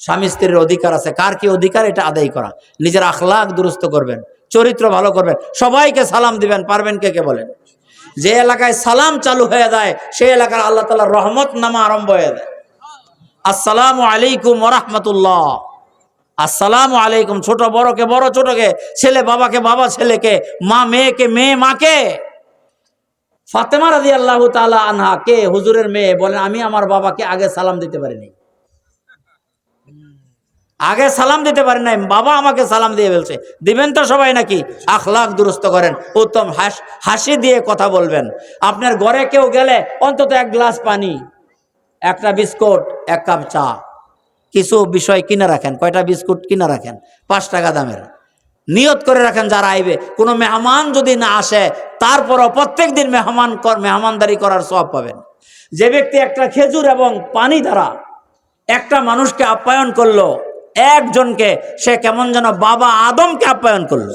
স্বামী স্ত্রীর অধিকার আছে। কার কি অধিকার? এটা আদায় করা। নিজের আখলাক দুরুস্ত করবেন, চরিত্র ভালো করবেন, সবাইকে সালাম দিবেন, পারবেন কে কে বলেন? যে এলাকায় সালাম চালু হয়ে যায়, সেই এলাকার আল্লাহ তালা রহমত নামা আরম্ভ হয়ে যায়। আসসালামু আলাইকুম ওরহমতুল্লাহ আসসালামু আলাইকুম, ছোট বড়কে বড়, ছোটকে ছেলে বাবাকে বাবা, ছেলেকে, মা মেয়েকে, মেয়ে মাকে। ফাতেমা রাজি আল্লাহ তালা আনহা কে? হুজুরের মেয়ে বলেন, আমি আমার বাবাকে আগে সালাম দিতে পারিনি। আগে সালাম দিতে পারেন নাই, বাবা আমাকে সালাম দিয়ে ফেলছে দিবেন তো সবাই নাকি? আখলাখ দুরস্ত করেন, উত্তম হাস, হাসি দিয়ে কথা বলবেন। আপনার ঘরে কেউ গেলে অন্তত এক গ্লাস পানি, একটা বিস্কুট, এক কাপ চা। কিছু বিষয় কিনে রাখেন, কয়টা বিস্কুট কিনে রাখেন? পাঁচ টাকা দামের। নিয়ত করে রাখেন যারা আইবে। কোনো মেহমান যদি না আসে, তারপরও প্রত্যেক দিন মেহমান মেহমানদারি করার সব পাবেন। যে ব্যক্তি একটা খেজুর এবং পানি দ্বারা একটা মানুষকে আপ্যায়ন করল একজনকে সে কেমন যেন বাবা আদমকে আপ্যায়ন করল।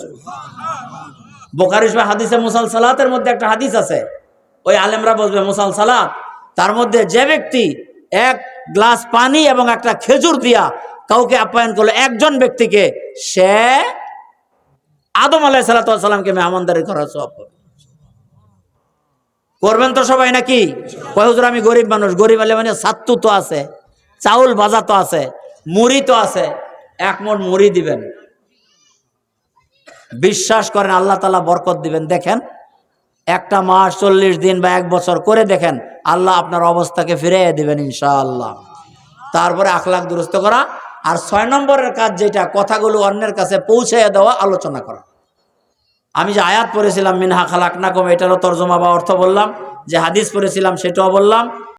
বোখারিস হাদিসে মুসাল সালাতের মধ্যে একটা হাদিস আছে। ওই আলেমরা বলবে মুসাল সালাত তার মধ্যে যে ব্যক্তি এক গ্লাস পানি এবং একটা খেজুর দিয়া কাউকে আপ্যায়ন করল, একজন ব্যক্তিকে সে আদম আলাহ সাল্লাতামকে মেহমানদারি করার সব। করবেন তো সবাই নাকি? কয়, হুজুর, আমি গরিব মানুষ, গরিব আলে মানে সাত্তু তো আছে, চাউল ভাজা তো আছে মুড়ি তো আছে, এক মোট মুড়ি দিবেন। বিশ্বাস করেন, আল্লাহ তালা বরকত দিবেন। দেখেন, একটা মাস চল্লিশ দিন বা এক বছর করে দেখেন, আল্লাহ আপনার অবস্থাকে ফিরিয়ে দিবেন ইনশাআল্লাহ। তারপরে আখলাখ দুরস্ত করা, আর ছয় নম্বরের কাজ যেটা, কথাগুলো অন্যের কাছে পৌঁছে দেওয়া, আলোচনা করা। আমি যে আয়াত পড়েছিলাম, মিনহা খালাক না কম এটারও তর্জমা বা অর্থ বললাম, যে হাদিস পড়েছিলাম, সেটাও বললাম।